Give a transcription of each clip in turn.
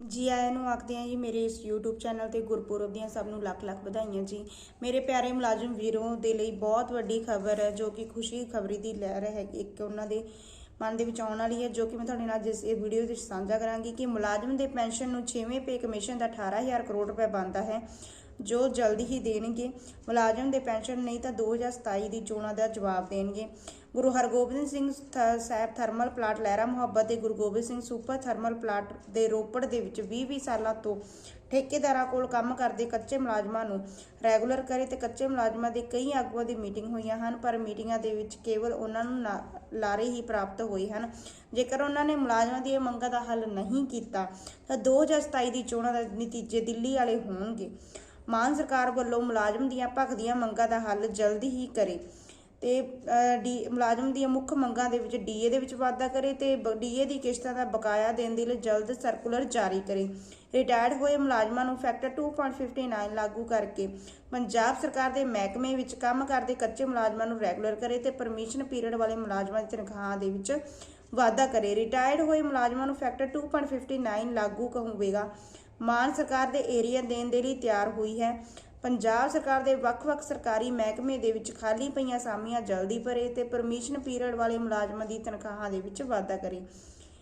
ਜੀ ਆਇਆਂ ਨੂੰ ਆਖਦੇ ਹਾਂ ਜੀ, ਮੇਰੇ ਇਸ YouTube ਚੈਨਲ ਤੇ ਗੁਰਪੁਰਬ ਦੀਆਂ ਸਭ ਨੂੰ ਲੱਖ ਲੱਖ ਵਧਾਈਆਂ ਜੀ। ਮੇਰੇ ਪਿਆਰੇ ਮੁਲਾਜ਼ਮ ਵੀਰੋ ਦੇ ਲਈ ਬਹੁਤ ਵੱਡੀ ਖਬਰ ਹੈ, ਜੋ ਕਿ ਖੁਸ਼ੀ ਖਬਰੀ ਦੀ ਲਹਿਰ ਹੈ, ਇੱਕ ਉਹਨਾਂ ਦੇ ਮਨ ਦੇ ਵਿੱਚ ਆਉਣ ਵਾਲੀ ਹੈ, ਜੋ ਕਿ ਮੈਂ ਤੁਹਾਡੇ ਨਾਲ ਜਿਸ ਇਹ ਵੀਡੀਓ ਵਿੱਚ ਸਾਂਝਾ ਕਰਾਂਗੀ ਕਿ ਮੁਲਾਜ਼ਮ ਦੇ ਪੈਨਸ਼ਨ ਨੂੰ 6ਵੇਂ ਪੇ ਕਮਿਸ਼ਨ ਦਾ 18000 ਕਰੋੜ ਰੁਪਏ ਬਣਦਾ ਹੈ, ਜੋ ਜਲਦੀ ਹੀ ਦੇਣਗੇ। ਮੁਲਾਜ਼ਮ ਦੇ ਪੈਨਸ਼ਨ ਨਹੀਂ ਤਾਂ 2027 ਦੀ ਚੋਣਾਂ ਦਾ ਜਵਾਬ ਦੇਣਗੇ। ਗੁਰੂ ਹਰਗੋਬਿੰਦ ਸਿੰਘ ਥ- ਸਾਹਿਬ ਥਰਮਲ ਪਲਾਂਟ ਲਹਿਰਾ ਮੁਹੱਬਤ ਦੇ Guru Gobind Singh super thermal plant ਦੇ ਰੋਪੜ ਦੇ ਵਿੱਚ 20-20 ਸਾਲਾਂ ਤੋਂ ਠੇਕੇਦਾਰਾਂ ਕੋਲ ਕੰਮ ਕਰਦੇ ਕੱਚੇ ਮੁਲਾਜ਼ਮਾਂ ਨੂੰ ਰੈਗੂਲਰ ਕਰੇ ਤੇ ਕੱਚੇ ਮੁਲਾਜ਼ਮਾਂ ਦੇ ਕਈ ਆਗੂਆਂ ਦੀ ਮੀਟਿੰਗ ਹੋਈਆਂ ਹਨ, ਪਰ ਮੀਟਿੰਗਾਂ ਦੇ ਵਿੱਚ ਕੇਵਲ ਉਹਨਾਂ ਨੂੰ ਨਾ- ਲਾਰੇ ਹੀ ਪ੍ਰਾਪਤ ਹੋਏ ਹਨ। ਜੇਕਰ ਉਹਨਾਂ ਨੇ ਮੁਲਾਜ਼ਮਾਂ ਦੀਆਂ ਮੰਗਾਂ ਦਾ ਹੱਲ ਨਹੀਂ ਕੀਤਾ, ਤਾਂ 2027 ਦੀ ਚੋਣਾਂ ਦੇ ਨਤੀਜੇ ਦਿੱਲੀ ਵਾਲੇ ਹੋਣਗੇ। ਮਾਨ ਸਰਕਾਰ ਵੱਲੋਂ ਮੁਲਾਜ਼ਮ ਦੀਆਂ ਭਖਦੀਆਂ ਮੰਗਾਂ ਦਾ ਹੱਲ ਜਲਦੀ ਹੀ ਕਰੇ। ਤੇ ਡੀ, ਮੁਲਾਜ਼ਮ ਦੀਆਂ ਮੁੱਖ ਮੰਗਾਂ ਦੇ ਵਿੱਚ ਡੀਏ ਦੇ ਵਿੱਚ ਵਾਧਾ ਕਰੇ ਤੇ ਡੀਏ ਦੀ ਕਿਸ਼ਤਾਂ ਦਾ ਬਕਾਇਆ ਦੇਣ ਦੇ ਲਈ ਜਲਦ ਸਰਕੂਲਰ ਜਾਰੀ ਕਰੇ। ਰਿਟਾਇਰਡ ਹੋਏ ਮੁਲਾਜ਼ਮਾਂ ਨੂੰ ਫੈਕਟਰ 2.59 ਲਾਗੂ ਕਰਕੇ ਪੰਜਾਬ ਸਰਕਾਰ ਦੇ ਮਹਿਕਮੇ ਵਿੱਚ ਕੰਮ ਕਰਦੇ ਕੱਚੇ ਮੁਲਾਜ਼ਮਾਂ ਨੂੰ ਰੈਗੂਲਰ ਕਰੇ ਤੇ ਪਰਮਿਸ਼ਨ ਪੀਰੀਅਡ ਵਾਲੇ ਮੁਲਾਜ਼ਮਾਂ ਦੀ ਤਨਖਾਹ ਦੇ ਵਿੱਚ ਵਾਧਾ ਕਰੇ। ਰਿਟਾਇਰਡ ਹੋਏ ਮੁਲਾਜ਼ਮਾਂ ਨੂੰ ਫੈਕਟਰ 2.59 ਲਾਗੂ ਹੋਵੇਗਾ। ਮਾਨ ਸਰਕਾਰ ਦੇ ਏਰੀਆ ਦੇਣ ਦੇ ਲਈ ਤਿਆਰ ਹੋਈ ਹੈ। ਪੰਜਾਬ ਸਰਕਾਰ ਦੇ ਵੱਖ-ਵੱਖ ਸਰਕਾਰੀ ਮਹਿਕਮੇ ਦੇ ਵਿੱਚ ਖਾਲੀ ਪਈਆਂ ਸਾਮੀਆਂ ਜਲਦੀ ਭਰੇ ਤੇ ਪਰਮਿਸ਼ਨ ਪੀਰੀਅਡ ਵਾਲੇ ਮੁਲਾਜ਼ਮਾਂ ਦੀ ਤਨਖਾਹਾਂ ਦੇ ਵਿੱਚ ਵਾਧਾ ਕਰੇ।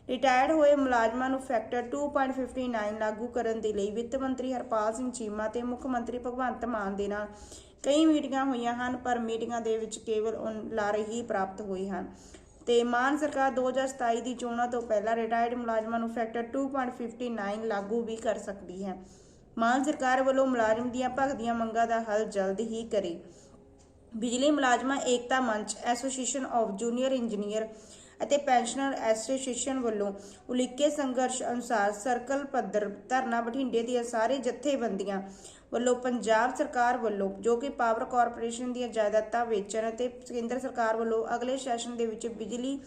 ਰਿਟਾਇਰਡ ਹੋਏ ਮੁਲਾਜ਼ਮਾਂ ਨੂੰ ਫੈਕਟਰ 2.59 ਲਾਗੂ ਕਰਨ ਦੇ ਲਈ ਵਿੱਤ ਮੰਤਰੀ ਹਰਪਾਲ ਸਿੰਘ ਚੀਮਾ ਤੇ ਮੁੱਖ ਮੰਤਰੀ ਭਗਵੰਤ ਮਾਨ ਦੇ ਨਾਲ ਕਈ ਮੀਟਿੰਗਾਂ ਹੋਈਆਂ ਹਨ, ਪਰ ਮੀਟਿੰਗਾਂ ਦੇ ਵਿੱਚ ਕੇਵਲ ਉਨ- ਲਾਰੇ ਹੀ ਪ੍ਰਾਪਤ ਹੋਏ ਹਨ। ਤੇ ਮਾਨ ਸਰਕਾਰ 2027 ਦੀ ਚੋਣਾਂ ਤੋਂ ਪਹਿਲਾਂ ਰਿਟਾਇਰਡ ਮੁਲਾਜ਼ਮਾਂ ਨੂੰ ਫੈਕਟਰ 2.59 ਲਾਗੂ ਵੀ ਕਰ ਸਕਦੀ ਹੈ। ਮਾਨ ਸਰਕਾਰ ਵੱਲੋਂ ਮੁਲਾਜ਼ਮ ਦੀਆਂ ਭਗਦੀਆਂ ਮੰਗਾਂ ਦਾ ਹੱਲ ਜਲਦ ਹੀ ਕਰੇ। ਬਿਜਲੀ ਮੁਲਾਜ਼ਮਾਂ ਏਕਤਾ ਮੰਚ, ਐਸੋਸੀਏਸ਼ਨ ਆਫ ਜੂਨੀਅਰ ਇੰਜੀਨੀਅਰ ਅਤੇ ਪੈਨਸ਼ਨਰ ਐਸੋਸੀਏਸ਼ਨ ਵੱਲੋਂ ਉਲੀਕੇ ਸੰਘਰਸ਼ ਅਨੁਸਾਰ ਸਰਕਲ ਪੱਧਰ ਧਰਨਾ ਬਠਿੰਡੇ ਦੀਆਂ ਸਾਰੇ ਜਥੇਬੰਦੀਆਂ ਵੱਲੋਂ ਪੰਜਾਬ ਸਰਕਾਰ ਵੱਲੋਂ, ਜੋ ਕਿ ਪਾਵਰ ਕਾਰਪੋਰੇਸ਼ਨ ਦੀਆਂ ਜਾਇਦਾਦਾਂ ਵੇਚਣ ਅਤੇ ਕੇਂਦਰ ਸਰਕਾਰ ਵੱਲੋਂ ਅਗਲੇ ਸੈਸ਼ਨ ਦੇ ਵਿੱਚ ਬਿਜਲੀ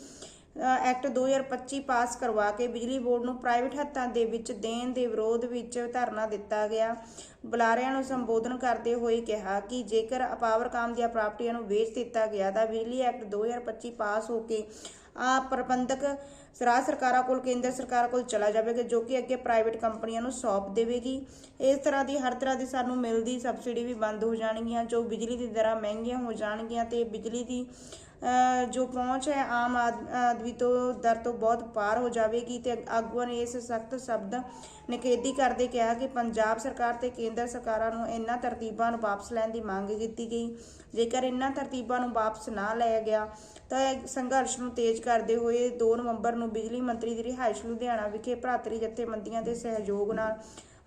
ਐਕਟ 2025 ਪਾਸ ਕਰਵਾ ਕੇ ਬਿਜਲੀ ਬੋਰਡ ਨੂੰ ਪ੍ਰਾਈਵੇਟ ਹੱਥਾਂ ਦੇ ਵਿੱਚ ਦੇਣ ਦੇ ਵਿਰੋਧ ਵਿੱਚ ਧਰਨਾ ਦਿੱਤਾ ਗਿਆ। ਬੁਲਾਰਿਆਂ ਨੂੰ ਸੰਬੋਧਨ ਕਰਦੇ ਹੋਏ ਕਿਹਾ ਕਿ ਜੇਕਰ ਪਾਵਰਕਾਮ ਦੀਆਂ ਪ੍ਰਾਪਰਟੀਆਂ ਨੂੰ ਵੇਚ ਦਿੱਤਾ ਗਿਆ ਤਾਂ ਬਿਜਲੀ ਐਕਟ 2025 ਪਾਸ ਹੋ ਕੇ ਆ ਪ੍ਰਬੰਧਕ ਰਾਜ ਸਰਕਾਰਾਂ ਕੋਲ, ਕੇਂਦਰ ਸਰਕਾਰ ਕੋਲ ਚਲਾ ਜਾਵੇਗਾ, ਜੋ ਕਿ ਅੱਗੇ ਪ੍ਰਾਈਵੇਟ ਕੰਪਨੀਆਂ ਨੂੰ ਸੌਂਪ ਦੇਵੇਗੀ। ਇਸ ਤਰ੍ਹਾਂ ਦੀ, ਹਰ ਤਰ੍ਹਾਂ ਦੀ ਸਾਨੂੰ ਮਿਲਦੀ ਸਬਸਿਡੀ ਵੀ ਬੰਦ ਹੋ ਜਾਣਗੀਆਂ, ਜੋ ਬਿਜਲੀ ਦੀ ਦਰਾਂ ਮਹਿੰਗੀਆਂ ਹੋ ਜਾਣਗੀਆਂ ਤੇ ਬਿਜਲੀ ਦੀ ਜੋ ਪਹੁੰਚ ਹੈ ਆਮ ਆਦਮੀ ਤੋਂ ਦਰ ਤੋਂ ਬਹੁਤ ਪਾਰ ਹੋ ਜਾਵੇਗੀ ਤੇ ਆਗੂਆਂ ਨੇ ਇਸ ਸਖਤ ਸ਼ਬਦ ਨਿਖੇਧੀ ਕਰਦੇ ਕਿਹਾ ਕਿ ਪੰਜਾਬ ਸਰਕਾਰ ਤੇ ਕੇਂਦਰ ਸਰਕਾਰਾਂ ਨੂੰ ਇਹਨਾਂ ਤਰਤੀਬਾਂ ਨੂੰ ਵਾਪਸ ਲੈਣ ਦੀ ਮੰਗ ਕੀਤੀ ਗਈ। ਜੇਕਰ ਇਹਨਾਂ ਤਰਤੀਬਾਂ ਨੂੰ ਵਾਪਸ ਨਾ ਲਿਆ ਗਿਆ, ਤਾਂ ਸੰਘਰਸ਼ ਨੂੰ ਤੇਜ਼ ਕਰਦੇ ਹੋਏ 2 ਨਵੰਬਰ ਨੂੰ ਬਿਜਲੀ ਮੰਤਰੀ ਦੀ ਰਿਹਾਇਸ਼ ਲੁਧਿਆਣਾ ਵਿਖੇ ਭਰਾਤਰੀ ਜਥੇਬੰਦੀਆਂ ਦੇ ਸਹਿਯੋਗ ਨਾਲ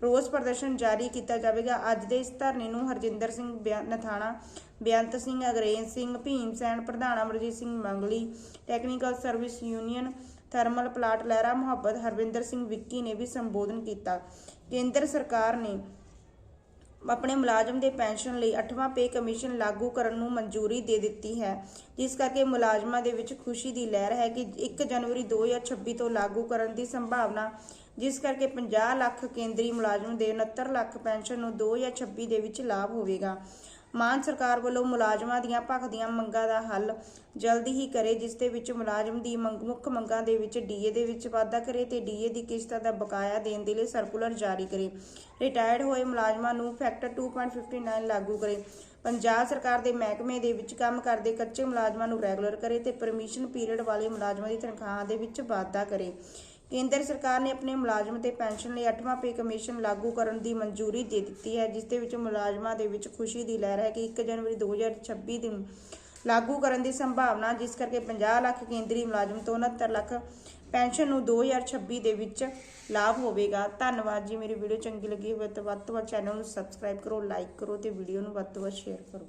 ਰੋਸ ਪ੍ਰਦਰਸ਼ਨ ਜਾਰੀ ਕੀਤਾ ਜਾਵੇਗਾ। ਅੱਜ ਦੇ ਇਸ ਧਰਨੇ ਨੂੰ ਹਰਜਿੰਦਰ ਸਿੰਘ ਬਿਆ- ਨਥਾਣਾ ਬੇਅੰਤ ਸਿੰਘ ਅਗਰੇਜ ਸਿੰਘ, ਭੀਮ ਸੈਨ, ਪ੍ਰਧਾਨ Amarjit Singh Mangli, technical service union, thermal plant Lehra Mohabbat Harvinder Singh Vicky ਨੇ ਵੀ ਸੰਬੋਧਨ ਕੀਤਾ। ਕੇਂਦਰ ਸਰਕਾਰ ਨੇ ਆਪਣੇ ਮੁਲਾਜ਼ਮ ਦੇ ਪੈਨਸ਼ਨ ਲਈ 8ਵਾਂ ਪੇ ਕਮਿਸ਼ਨ ਲਾਗੂ ਕਰਨ ਨੂੰ ਮਨਜ਼ੂਰੀ ਦੇ ਦਿੱਤੀ ਹੈ। ਜਿਸ ਕਰਕੇ ਮੁਲਾਜ਼ਮਾਂ ਦੇ ਵਿੱਚ ਖੁਸ਼ੀ ਦੀ ਲਹਿਰ ਹੈ ਕਿ 1 ਜਨਵਰੀ 2026 ਤੋਂ ਲਾਗੂ ਕਰਨ ਦੀ ਸੰਭਾਵਨਾ, ਜਿਸ ਕਰਕੇ 50 ਲੱਖ ਕੇਂਦਰੀ ਮੁਲਾਜ਼ਮ ਦੇ 69 ਲੱਖ ਪੈਨਸ਼ਨ ਨੂੰ 2026 ਦੇ ਵਿੱਚ ਲਾਭ ਹੋਵੇਗਾ। ਮਾਨ ਸਰਕਾਰ ਵੱਲੋਂ ਮੁਲਾਜ਼ਮਾਂ ਦੀਆਂ ਭਖਦੀਆਂ ਮੰਗਾਂ ਦਾ ਹੱਲ ਜਲਦੀ ਹੀ ਕਰੇ, ਜਿਸ ਦੇ ਵਿੱਚ ਮੁਲਾਜ਼ਮ ਦੀ ਮੰਗ, ਮੁੱਖ ਮੰਗਾਂ ਦੇ ਵਿੱਚ ਡੀਏ ਦੇ ਵਿੱਚ ਵਾਧਾ ਕਰੇ ਤੇ ਡੀਏ ਦੀ ਕਿਸ਼ਤਾਂ ਦਾ ਬਕਾਇਆ ਦੇਣ ਦੇ ਲਈ ਸਰਕੂਲਰ ਜਾਰੀ ਕਰੇ। ਰਿਟਾਇਰਡ ਹੋਏ ਮੁਲਾਜ਼ਮਾਂ ਨੂੰ ਫੈਕਟਰ 2.59 ਲਾਗੂ ਕਰੇ। ਪੰਜਾਬ ਸਰਕਾਰ ਦੇ ਮਹਿਕਮੇ ਦੇ ਵਿੱਚ ਕੰਮ ਕਰਦੇ ਕੱਚੇ ਮੁਲਾਜ਼ਮਾਂ ਨੂੰ ਰੈਗੂਲਰ ਕਰੇ ਤੇ ਪਰਮਿਸ਼ਨ ਪੀਰੀਅਡ ਵਾਲੇ ਮੁਲਾਜ਼ਮਾਂ ਦੀ ਤਨਖਾਹਾਂ ਦੇ ਵਿੱਚ ਵਾਧਾ ਕਰੇ। ਕੇਂਦਰ ਸਰਕਾਰ ਨੇ ਆਪਣੇ ਮੁਲਾਜ਼ਮ ਤੇ ਪੈਨਸ਼ਨ ਲਈ 8ਵਾਂ ਪੇ ਕਮਿਸ਼ਨ ਲਾਗੂ ਕਰਨ ਦੀ ਮਨਜ਼ੂਰੀ ਦੇ ਦਿੱਤੀ ਹੈ, ਜਿਸ ਦੇ ਵਿੱਚ ਮੁਲਾਜ਼ਮਾਂ ਦੇ ਵਿੱਚ ਖੁਸ਼ੀ ਦੀ ਲਹਿਰ ਹੈ ਕਿ 1 ਜਨਵਰੀ 2026 ਦਿਨ ਲਾਗੂ ਕਰਨ ਦੀ ਸੰਭਾਵਨਾ, ਜਿਸ ਕਰਕੇ 50 ਲੱਖ ਕੇਂਦਰੀ ਮੁਲਾਜ਼ਮ ਤੋਂ 69 ਲੱਖ ਪੈਨਸ਼ਨ ਨੂੰ 2026 ਦੇ ਵਿੱਚ ਲਾਭ ਹੋਵੇਗਾ। ਧੰਨਵਾਦ ਜੀ, ਮੇਰੀ ਵੀਡੀਓ ਚੰਗੀ ਲੱਗੀ ਹੋਵੇ ਤਾਂ ਵੱਧ ਤੋਂ ਵੱਧ ਚੈਨਲ ਨੂੰ ਸਬਸਕ੍ਰਾਈਬ ਕਰੋ, ਲਾਈਕ ਕਰੋ ਤੇ ਵੀਡੀਓ ਨੂੰ ਵੱਧ ਤੋਂ ਵੱਧ ਸ਼ੇਅਰ ਕਰੋ।